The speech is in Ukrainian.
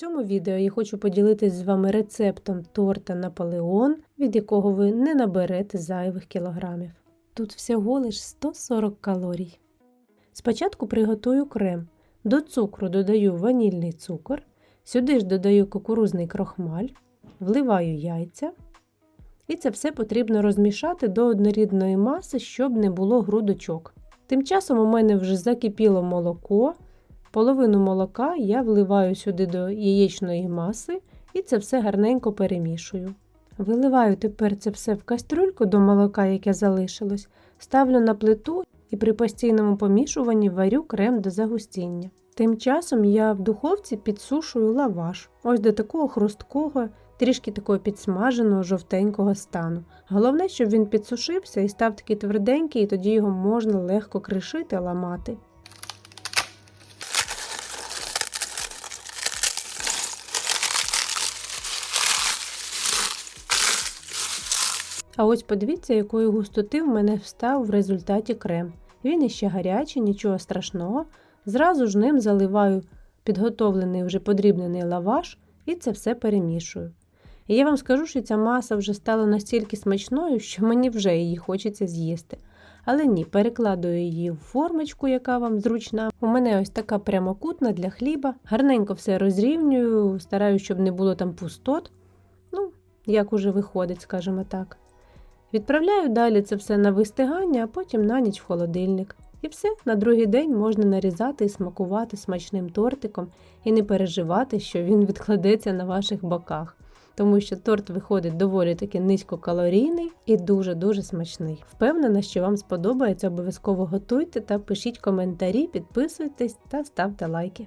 цьому відео я хочу поділитись з вами рецептом торта Наполеон, від якого ви не наберете зайвих кілограмів. Тут всього лиш 140 калорій. Спочатку приготую крем. До цукру додаю ванільний цукор, сюди ж додаю кукурузний крохмаль, вливаю яйця. І це все потрібно розмішати до однорідної маси, щоб не було грудочок. Тим часом у мене вже закипіло молоко. Половину молока я вливаю сюди до яєчної маси і це все гарненько перемішую. Виливаю тепер це все в кастрюльку до молока, яке залишилось, ставлю на плиту і при постійному помішуванні варю крем до загустіння. Тим часом я в духовці підсушую лаваш, ось до такого хрусткого, трішки такого підсмаженого жовтенького стану. Головне, щоб він підсушився і став такий тверденький, і тоді його можна легко кришити, ламати. А ось подивіться, якої густоти в мене встав в результаті крем. Він іще гарячий, нічого страшного. Зразу ж ним заливаю підготовлений вже подрібнений лаваш і це все перемішую. І я вам скажу, що ця маса вже стала настільки смачною, що мені вже її хочеться з'їсти. Але ні, перекладую її в формочку, яка вам зручна. У мене ось така прямокутна для хліба. Гарненько все розрівнюю, стараюся, щоб не було там пустот. Ну, як уже виходить, скажімо так. Відправляю далі це все на вистигання, а потім на ніч в холодильник. І все, на другий день можна нарізати і смакувати смачним тортиком і не переживати, що він відкладеться на ваших боках. Тому що торт виходить доволі таки низькокалорійний і дуже-дуже смачний. Впевнена, що вам сподобається, обов'язково готуйте та пишіть коментарі, підписуйтесь та ставте лайки.